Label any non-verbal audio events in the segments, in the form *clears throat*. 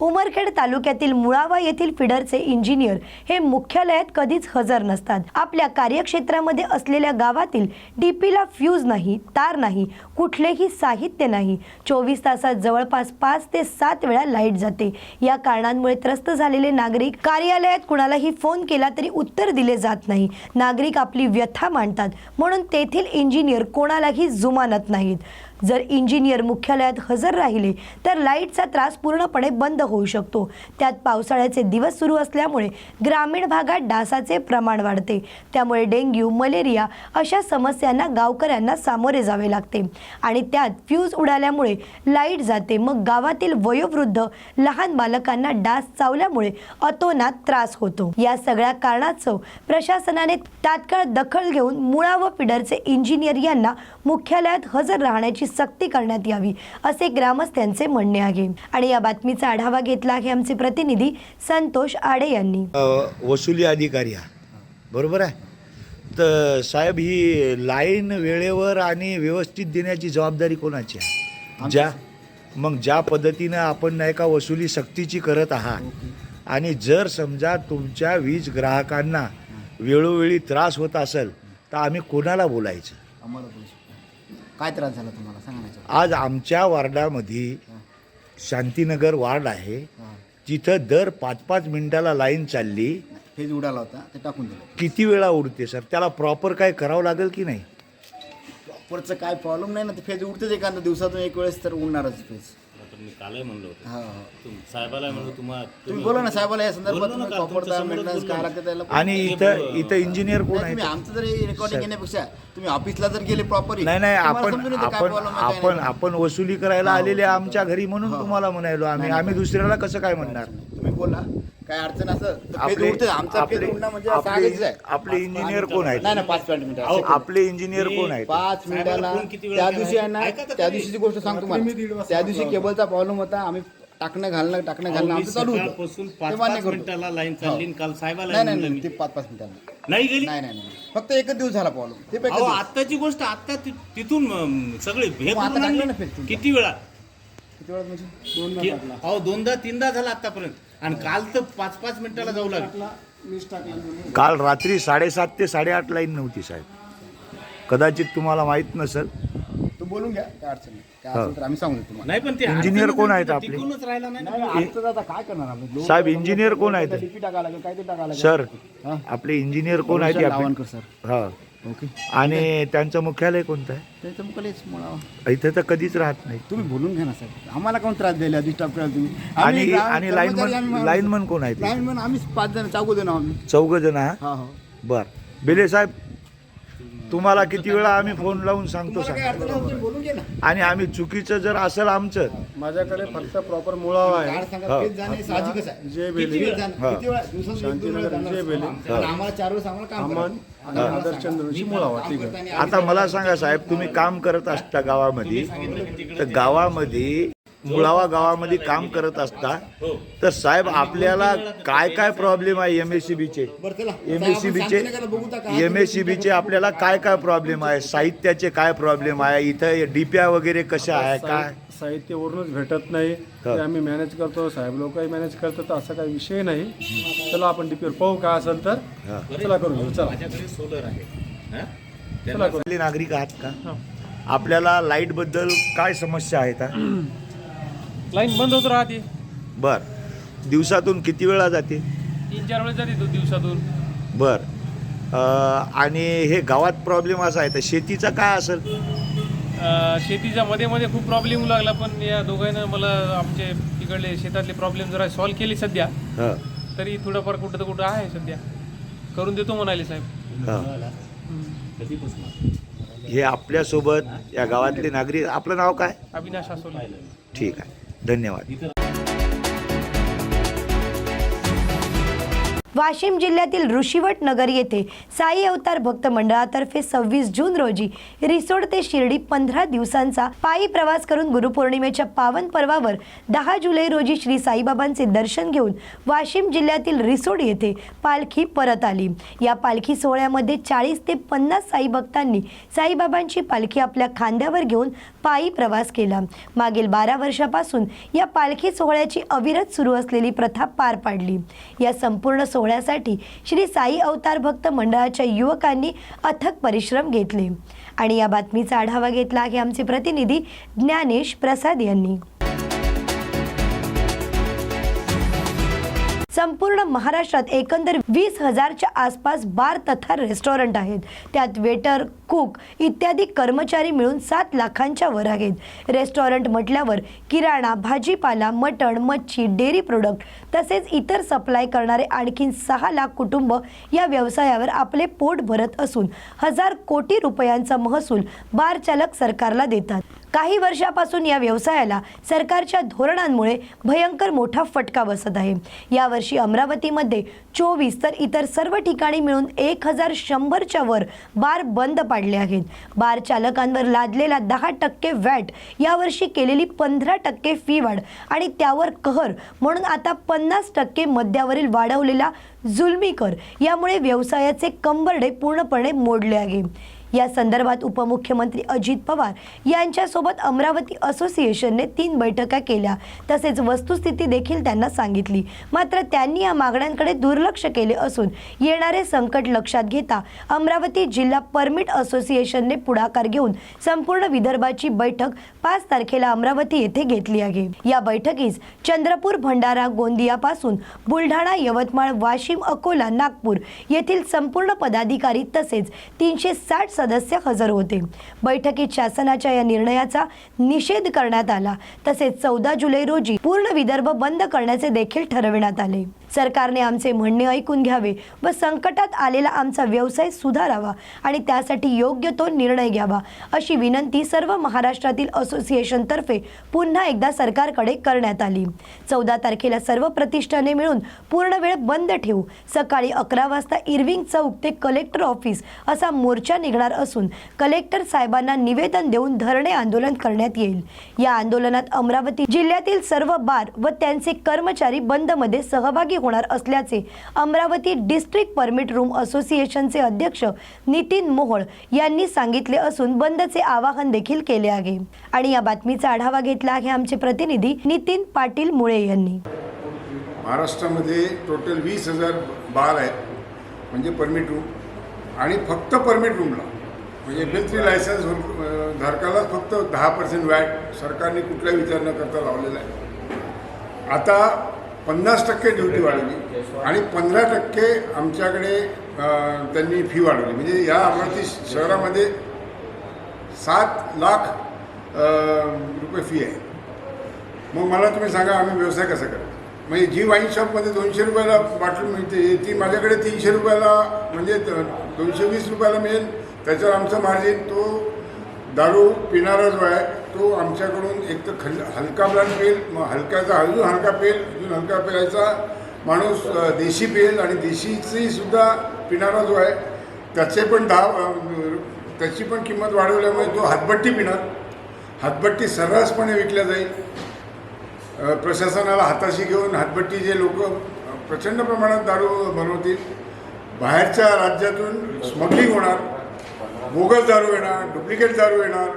उमरखेड तालुक्यातील मुळावा येथील फिडरचे इंजिनियर हे मुख्यालयात कधीच हजर नसतात. आपल्या कार्यक्षेत्रामध्ये असलेल्या गावातील डीपीला फ्यूज नाही तार नाही कुठलेही साहित्य नाही. चोवीस तासात जवळपास पाच ते सात वेळा लाइट जाते. या कारणांमुळे त्रस्त झालेले नागरिक कार्यालयात कुणालाही फोन केला तरी उत्तर दिले जात नाही. नागरिक आपली व्यथा मांडतात म्हणून तेथील इंजिनियर कोणालाही जुमानत नाहीत. जर इंजिनियर मुख्यालयात हजर राहिले तर लाईटचा त्रास पूर्णपणे बंद होऊ शकतो. त्यात पावसाळ्याचे दिवस सुरू असल्यामुळे ग्रामीण भागात डासाचे प्रमाण वाढते. त्यामुळे डेंग्यू मलेरिया अशा समस्यांना गावकऱ्यांना सामोरे जावे लागते. आणि त्यात फ्यूज उडाल्यामुळे लाइट जाते. मग गावातील वयोवृद्ध लहान बालकांना डास चावल्यामुळे अतोनात त्रास होतो. या सगळ्या कारणास्तव प्रशासनाने तात्काळ दखल घेऊन मुळा व फिडरचे इंजिनियर यांना मुख्यालयात हजर राहण्याची सक्ती करण्यात यावी असे ग्रामस्थांचे म्हणणे आहे. आणि या बातमीचा आढावा घेतला आहे आमचे प्रतिनिधी संतोष आडे यांनी. वसुली अधिकारी हा बरोबर आहे? तर साहेब ही लाईन वेळेवर आणि व्यवस्थित देण्याची जबाबदारी कोणाची आहे? ज्या मग ज्या पद्धतीनं आपण नाही का वसुली सक्तीची करत आहात आणि जर समजा तुमच्या वीज ग्राहकांना वेळोवेळी त्रास होत असेल तर आम्ही कोणाला बोलायचं? काय त्रास झाला तुम्हाला? सांगा. आज आमच्या वार्डामध्ये शांतीनगर वार्ड आहे. तिथं दर पाच पाच मिनिटाला लाईन चालली. फेज उडाला होता ते टाकून दिलं. किती वेळा उडते सर? त्याला प्रॉपर काय करावं लागेल की नाही? प्रॉपरचं काय प्रॉब्लेम नाही ना ते फेज उडतेच एखाद्या दिवसातून एक वेळेस तर उडणारच फेज. मी कालही म्हणलो होतो. हा हा. तुम साहेबाला म्हणलो तुम्ही बोला ना साहेबाला या संदर्भात बोललो ना तुम्ही काल, प्रॉपर तुमच्या समोरच मेंटेनन्स काय बोललो. लागतं त्याला आणि इथं इथं इंजिनियर कोण नाही, आहे तुम्ही आमचं जरी रेकॉर्डिंग घेण्यापेक्षा तुम्ही ऑफिसला जर गेले प्रॉपर नाही नाही आपण आपण आपण आपण वसुली करायला आलेले आमच्या घरी म्हणून तुम्हाला म्हणायलो आम्ही. आम्ही दुसऱ्याला कसं काय म्हणणार? बोला काय अडचण असं तर फेज आपले उडते आमचा फेज आपले उडणं म्हणजे आपले आहे. इंजिनियर कोण नाही आहेत? ना पाच पाच मिनिटं आपले इंजिनियर कोण आहेत? पाच मिनिटाला फोन किती वेळा त्या? दिवशी आहे ना ऐका तर त्या खरी. दिवशीची गोष्ट सांगतो तुम्हाला. त्या दिवशी केबलचा प्रॉब्लेम होता आम्ही टाकणं घालणं टाकणं घालणं आमचं चालू होतं. सकाळपासून ते पाच मान्य पाच करतो. मिनिटाला लाईन चालली आणि काल साहेबाला नाही नाही नाही मी. ते पाच पाच मिनिटाला नाही. गेली? नाही नाही नाही. फक्त एकच दिवस झाला प्रॉब्लेम ते पण एकच अहो दिवस. आत्ताची गोष्ट आता ति- तिथून सगळे हे मग आता करून टाकलं आणले. ना तुमचं. किती वेळा? किती वेळात म्हणजे? कि- अहो दोनदा तीनदा झाला आतापर्यंत आणि काल तर पाच पाच मिनिटाला जाऊ लागले. काल रात्री साडेसात ते साडेआठ लाईन नव्हती साहेब. कदाचित तुम्हाला माहीत नसेल. तू बोलून घ्या काय अडचण नाही. काय असेल तर आम्ही सांगू तुम्हाला. नाही पण ते इंजिनियर कोण आहेत आपले? टिकूनच राहिला नाही ना. नाही नाही, अडचण आता काय करणार आम्ही साहेब, इंजिनियर कोण आहेत? डीपी टाकायला लागेल काय ते टाकायला लागेल सर हा? आपले इंजिनियर कोण आहेत या लावणकर सर हा. ओके. आणि त्यांचं मुख्यालय कोणतं आहे? त्याचं मुकलेच मुळावा इथं तर कधीच राहत नाही. तुम्ही बोलून घ्या ना साहेब आम्हाला कोण त्रास द्यायला डिस्टर्ब करायला तुम्ही? आणि आणि लाईनमन लाईनमन कोण आहेत लाईनमन आम्ही पाच जण चाकू देणार आम्ही. चौघ जण आहात हा हो. बर. बेले साहेब तुम्हाला किती वेळा आम्ही फोन लावून सांगतो सांग आणि आम्ही चुकीचं जर असेल आमचं माझ्याकडे फक्त प्रॉपर मुळावा आहे. हा. जे बेली आता मला सांगा साहेब तुम्ही काम करत असता गावामध्ये तर गावामध्ये मुळावा गावामध्ये काम करत असता तर साहेब आपल्याला काय काय प्रॉब्लेम आहे एम एस सी बीचे बरं चला. एम एस सी बीचे एम एस सी बीचे आपल्याला काय काय प्रॉब्लेम आहे? साहित्याचे काय प्रॉब्लेम आहे? इथं डीप्या वगैरे कशा आहे? काय? साहि- साहित्य वरूनच भेटत नाही. ते आम्ही मॅनेज करतो साहेब लोकही मॅनेज करतात असा काही विषय नाही. चला आपण डीपीवर पाहू काय असेल तर. चला करून घेऊ चला. माझ्याकडे सोलर आहे. हा? नागरिक आहात का? आपल्याला लाइटबद्दल काय समस्या आहेत हा? *clears throat* लाईन बंद होत राहते. बर. दिवसातून किती वेळा जाते? तीन चार वेळेस जाते दो- दिवसातून. बर. अं, आणि हे गावात प्रॉब्लेम असा आहे तर शेतीचा काय असेल? अं, शेतीच्या मध्ये मध्ये खूप प्रॉब्लेम लागला पण या दोघांना मला आमचे तिकडले शेतातले प्रॉब्लेम जरा सॉल्व्ह केले सध्या. हं, तरी थोडंफार कुठं तर कुठं आहे सध्या. करून देतो म्हणाले साहेब. हं. हे आपल्यासोबत या गावातले नागरिक आपलं नाव काय? अविनाश आसोले ठीक आहे. धन्यवाद. वाशिम जिल्ह्यातील ऋषीवट नगर येथे साई अवतार भक्त मंडळातर्फे सव्वीस जून रोजी रिसोड ते शिर्डी पंधरा दिवसांचा पायी प्रवास करून गुरुपौर्णिमेच्या पावन पर्वावर दहा जुलै रोजी श्री साईबाबांचे दर्शन घेऊन वाशिम जिल्ह्यातील रिसोड येथे पालखी परत आली. या पालखी सोहळ्यामध्ये चाळीस ते पन्नास साई भक्तांनी साईबाबांची पालखी आपल्या खांद्यावर घेऊन पायी प्रवास केला. मागील बारा वर्षापासून या पालखी सोहळ्याची अविरत सुरू असलेली प्रथा पार पाडली. या संपूर्ण सोहळ्या सोहळ्यासाठी श्री साई अवतार भक्त मंडळाच्या युवकांनी अथक परिश्रम घेतले. आणि या बातमीचा आढावा घेतला आहे आमचे प्रतिनिधी ज्ञानेश प्रसाद यांनी. संपूर्ण महाराष्ट्रात एकंदर वीस हजारच्या आसपास बार तथा रेस्टॉरंट आहेत. त्यात वेटर कुक इत्यादी कर्मचारी मिळून सात लाखांच्या वर आहेत. रेस्टॉरंट म्हटल्यावर किराणा भाजीपाला मटण मच्छी डेअरी प्रोडक्ट तसेच इतर सप्लाय करणारे आणखीन सहा लाख कुटुंब या व्यवसायावर आपले पोट भरत असून हजार कोटी रुपयांचा महसूल बार चालक सरकारला देतात. काही वर्षापासून या व्यवसायाला सरकारच्या धोरणांमुळे भयंकर मोठा फटका बसत आहे. यावर्षी अमरावतीमध्ये चोवीस तर इतर सर्व ठिकाणी मिळून एक हजार शंभरच्या वर बार बंद पाडले आहेत. बार चालकांवर लादलेला दहा टक्के वॅट यावर्षी केलेली पंधरा टक्के फी वाढ आणि त्यावर कहर म्हणून आता पन्नास टक्के मद्यावरील वाढवलेला जुलमी कर यामुळे व्यवसायाचे कंबरडे पूर्णपणे मोडले आहे. या संदर्भात उपमुख्यमंत्री अजित पवार यांच्यासोबत अमरावती असोसिएशनने तीन बैठका केल्या. तसेच वस्तुस्थिती देखील त्यांना सांगितली. मात्र त्यांनी या मागण्यांकडे दुर्लक्ष केले असून येणारे संकट लक्षात घेता अमरावती जिल्हा परमिट असोसिएशनने पुढाकार घेऊन संपूर्ण विदर्भाची बैठक पाच तारखेला अमरावती येथे घेतली आहे. या बैठकीस चंद्रपूर भंडारा गोंदियापासून बुलढाणा यवतमाळ वाशिम अकोला नागपूर येथील संपूर्ण पदाधिकारी तसेच तीनशे साठ सदस्य हजर होते. बैठकीत शासनाच्या या निर्णयाचा निषेध करण्यात आला. तसेच चौदा जुलै रोजी पूर्ण विदर्भ बंद करण्याचे देखील ठरविण्यात आले. सरकारने आमचे म्हणणे ऐकून घ्यावे व संकटात आलेला आमचा व्यवसाय सुधारावा आणि त्यासाठी योग्य तो निर्णय घ्यावा अशी विनंती सर्व महाराष्ट्रातील असोसिएशनतर्फे पुन्हा एकदा सरकारकडे करण्यात आली. चौदा तारखेला सर्व प्रतिष्ठाने मिळून पूर्ण वेळ बंद ठेवू. सकाळी अकरा वाजता इरविंग चौक ते कलेक्टर ऑफिस असा मोर्चा निघणार असून कलेक्टर साहेबांना निवेदन देऊन धरणे आंदोलन करण्यात येईल. या आंदोलनात अमरावती जिल्ह्यातील सर्व बार व त्यांचे कर्मचारी बंदमध्ये सहभागी होणार असल्याचे अमरावती डिस्ट्रिक्ट परमिट रूम असोसिएशनचे अध्यक्ष नितीन मोहोळ यांनी सांगितले असून बंदचे आवाहन देखील केले आहे. आणि या बातमीचा आढावा घेतला आहे आमचे प्रतिनिधी नितीन पाटील मुळे यांनी. महाराष्ट्रामध्ये टोटल वीस हजार बार आहेत म्हणजे परमिट रूम आणि फक्त परमिट रूमला म्हणजे एफ थ्री लायसन्स धारकालाच फक्त दहा पर्सेंट वॅट सरकारने कुठलाही विचार न करता लावलेला आहे. आता पन्नास टक्के ड्युटी वाढवली आणि पंधरा टक्के आमच्याकडे त्यांनी फी वाढवली. म्हणजे या अमरावती शहरामध्ये सात लाख रुपये फी आहे. मग मला तुम्ही सांगा आम्ही व्यवसाय कसा करायचा म्हणजे जी वाईन शॉपमध्ये दोनशे रुपयाला बाटली मिळते ती माझ्याकडे तीनशे रुपयाला म्हणजे दोनशे वीस रुपयाला मिळेल. त्याच्यावर आमचं मार्जिन तो दारू पिणारा जो आहे तो आमच्याकडून एक तर खल हलका ब्रँड पेल मग हलक्याचा अजून हलका पेल अजून हलका पेलायचा. माणूस देशी पेल आणि देशीची सुद्धा पिणारा जो आहे त्याचे पण दहा त्याची पण किंमत वाढवल्यामुळे तो हातभट्टी पिणार. हातभट्टी सर्रासपणे विकल्या जाईल. प्रशासनाला हाताशी घेऊन हातभट्टी जे लोक प्रचंड प्रमाणात दारू बनवतील. बाहेरच्या राज्यातून स्मगलिंग होणार. बोगस दारू येणार डुप्लिकेट दारू येणार.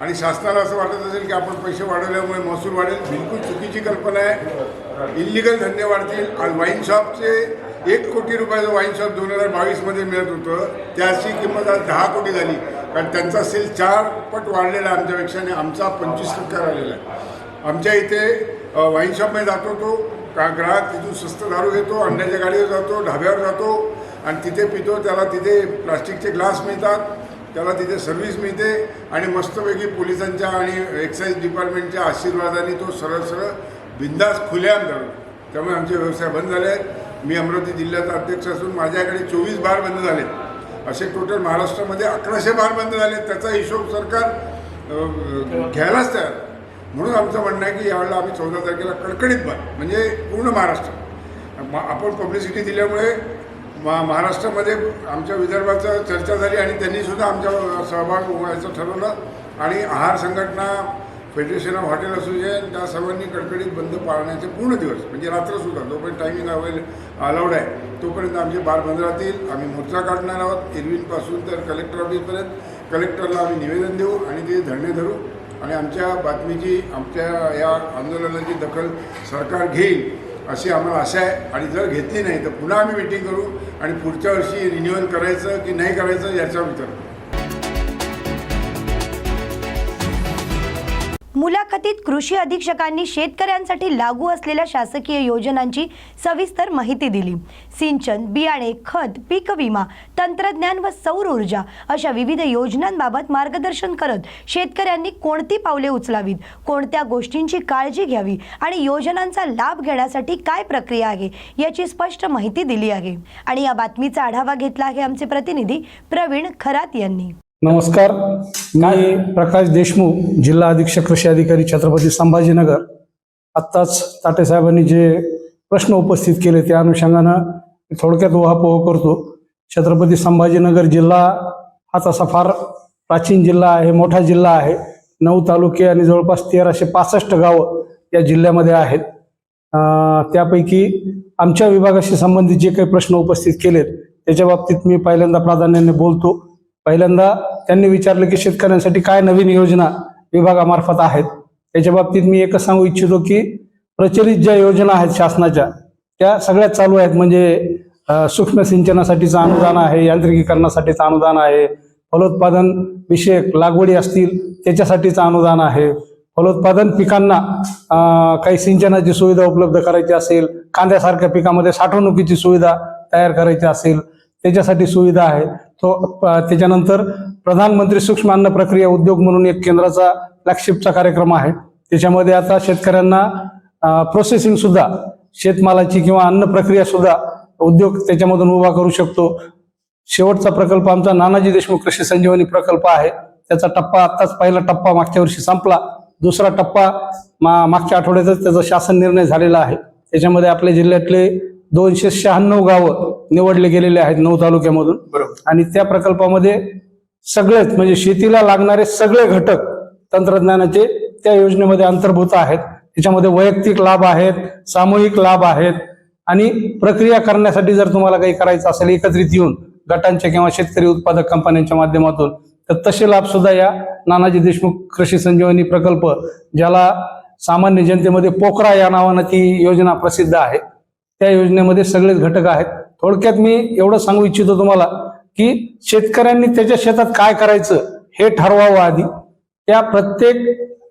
आणि शासनाला असं वाटत असेल की आपण पैसे वाढवल्यामुळे महसूल वाढेल. बिलकुल चुकीची कल्पना आहे. इल्लिगल धंदे वाढतील. आणि वाईन शॉपचे एक कोटी रुपयाचं वाईन शॉप दोन हजार बावीसमध्ये मिळत होतं. त्याची किंमत आज दहा कोटी झाली. कारण त्यांचा सेल चार पट वाढलेला आहे आमच्यापेक्षा आणि आमचा पंचवीस टक्का राहिलेला आहे. आमच्या इथे वाईन शॉपमध्ये जातो तो का ग्राहक तिथून स्वस्त दारू घेतो अंड्याच्या गाडीवर जातो ढाब्यावर जातो. आणि तिथे पितो त्याला तिथे प्लास्टिकचे ग्लास मिळतात. त्याला तिथे सर्व्हिस मिळते आणि मस्तपैकी पोलिसांच्या आणि एक्साईज डिपार्टमेंटच्या आशीर्वादाने तो सरळ सरळ बिंदास खुल्याम दारू त्यामुळे आमचे व्यवसाय बंद झाले. आहेत मी अमरावती जिल्ह्याचा अध्यक्ष असून माझ्याकडे चोवीस बार बंद झाले. असे टोटल महाराष्ट्रामध्ये अकराशे बार बंद झाले. त्याचा हिशोब सरकार घ्यायलाच तयार म्हणून आमचं म्हणणं आहे की यावेळेला आम्ही चौदा तारखेला कडकडीत बंद म्हणजे पूर्ण महाराष्ट्र. आपण पब्लिसिटी दिल्यामुळे मा महाराष्ट्रामध्ये आमच्या विदर्भाचं चर्चा झाली आणि त्यांनीसुद्धा आमच्या सहभाग व्हायचं ठरवलं. आणि आहार संघटना फेडरेशन ऑफ हॉटेल असोसिएशन त्या सर्वांनी कडकडीत बंद पाळण्याचे पूर्ण दिवस म्हणजे रात्रसुद्धा जोपर्यंत टायमिंग अवेल अलाउड आहे तोपर्यंत आमचे बार बंद राहतील. आम्ही मोर्चा काढणार आहोत. इरवीनपासून तर कलेक्टर ऑफिसपर्यंत कलेक्टरला आम्ही निवेदन देऊ आणि ते धरणे धरू. आणि आमच्या बातमीची आमच्या या आंदोलनाची दखल सरकार घेईल. अशी आम्हाला आशा आहे. आणि जर घेतली नाही तर पुन्हा आम्ही मिटिंग करू आणि पुढच्या वर्षी रिन्युअल करायचं की नाही करायचं याचा विचार मुलाखतीत कृषी अधीक्षकांनी शेतकऱ्यांसाठी लागू असलेल्या शासकीय योजनांची सविस्तर माहिती दिली. सिंचन बियाणे खत पीक विमा तंत्रज्ञान व सौर ऊर्जा अशा विविध योजनांबाबत मार्गदर्शन करत शेतकऱ्यांनी कोणती पावले उचलावीत? कोणत्या गोष्टींची काळजी घ्यावी? आणि योजनांचा लाभ घेण्यासाठी काय प्रक्रिया आहे? याची स्पष्ट माहिती दिली आहे. आणि या बातमीचा आढावा घेतला आहे आमचे प्रतिनिधी प्रवीण खरात यांनी. नमस्कार. मी प्रकाश देशमुख जिल्हा अधीक्षक कृषी अधिकारी छत्रपती संभाजीनगर. आत्ताच ताटेसाहेबांनी जे प्रश्न उपस्थित केले त्या अनुषंगानं थोडक्यात उहापोह करतो. छत्रपती संभाजीनगर जिल्हा हा तसा फार प्राचीन जिल्हा आहे मोठा जिल्हा आहे. नऊ तालुके आणि जवळपास तेराशे पासष्ट गावं या जिल्ह्यामध्ये आहेत. त्यापैकी आमच्या विभागाशी संबंधित जे काही प्रश्न उपस्थित केलेत त्याच्या बाबतीत मी पहिल्यांदा प्राधान्याने बोलतो. पहिल्यांदा त्यांनी विचारलं की शेतकऱ्यांसाठी काय नवीन योजना विभागामार्फत आहेत? त्याच्या बाबतीत मी एकच सांगू इच्छितो की प्रचलित ज्या योजना आहेत शासनाच्या त्या सगळ्यात चालू आहेत. म्हणजे सूक्ष्म सिंचनासाठीचं अनुदान आहे यांत्रिकीकरणासाठीचं अनुदान आहे फलोत्पादन विषयक लागवडी असतील त्याच्यासाठीचं अनुदान आहे. फलोत्पादन पिकांना काही सिंचनाची सुविधा उपलब्ध करायची असेल कांद्यासारख्या पिकामध्ये साठवणुकीची सुविधा तयार करायची असेल त्याच्यासाठी सुविधा आहे. तो प- त्याच्यानंतर प्रधानमंत्री सूक्ष्म अन्न प्रक्रिया उद्योग म्हणून एक केंद्राचा फ्लॅगशिपचा कार्यक्रम आहे. त्याच्यामध्ये आता शेतकऱ्यांना प्रोसेसिंग सुद्धा शेतमालाची किंवा अन्न प्रक्रिया सुद्धा उद्योग त्याच्यामधून उभा करू शकतो. शेवटचा प्रकल्प आमचा नानाजी देशमुख कृषी संजीवनी प्रकल्प आहे. त्याचा टप्पा आत्ताच पहिला टप्पा मागच्या वर्षी संपला. दुसरा टप्पा मा मागच्या आठवड्यातच त्याचा शासन निर्णय झालेला आहे. त्याच्यामध्ये आपल्या जिल्ह्यातले दोनशे शहाण्णव गावं निवडले गेलेले आहेत नऊ तालुक्यामधून. आणि त्या प्रकल्पामध्ये सगळेच म्हणजे शेतीला लागणारे सगळे घटक तंत्रज्ञानाचे त्या योजनेमध्ये अंतर्भूत आहेत. त्याच्यामध्ये वैयक्तिक लाभ आहेत सामूहिक लाभ आहेत. आणि प्रक्रिया करण्यासाठी जर तुम्हाला काही करायचं असेल एकत्रित येऊन गटांच्या किंवा शेतकरी उत्पादक कंपन्यांच्या माध्यमातून तर तसे लाभ सुद्धा या नानाजी देशमुख कृषी संजीवनी प्रकल्प ज्याला सामान्य जनतेमध्ये पोखरा या नावानं ती योजना प्रसिद्ध आहे. त्या योजनेमध्ये सगळेच घटक आहेत. थोडक्यात मी एवढं सांगू इच्छितो तुम्हाला की शेतकऱ्यांनी त्याच्या शेतात काय करायचं हे ठरवावं आधी. त्या प्रत्येक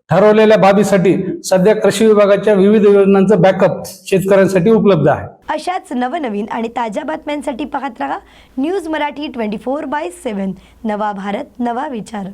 ठरवलेल्या बाबीसाठी सध्या कृषी विभागाच्या विविध योजनांचं बॅकअप शेतकऱ्यांसाठी उपलब्ध आहे. अशाच नवनवीन आणि ताज्या बातम्यांसाठी पाहत रहा news Marathi twenty four by seven नवा भारत नवा विचार.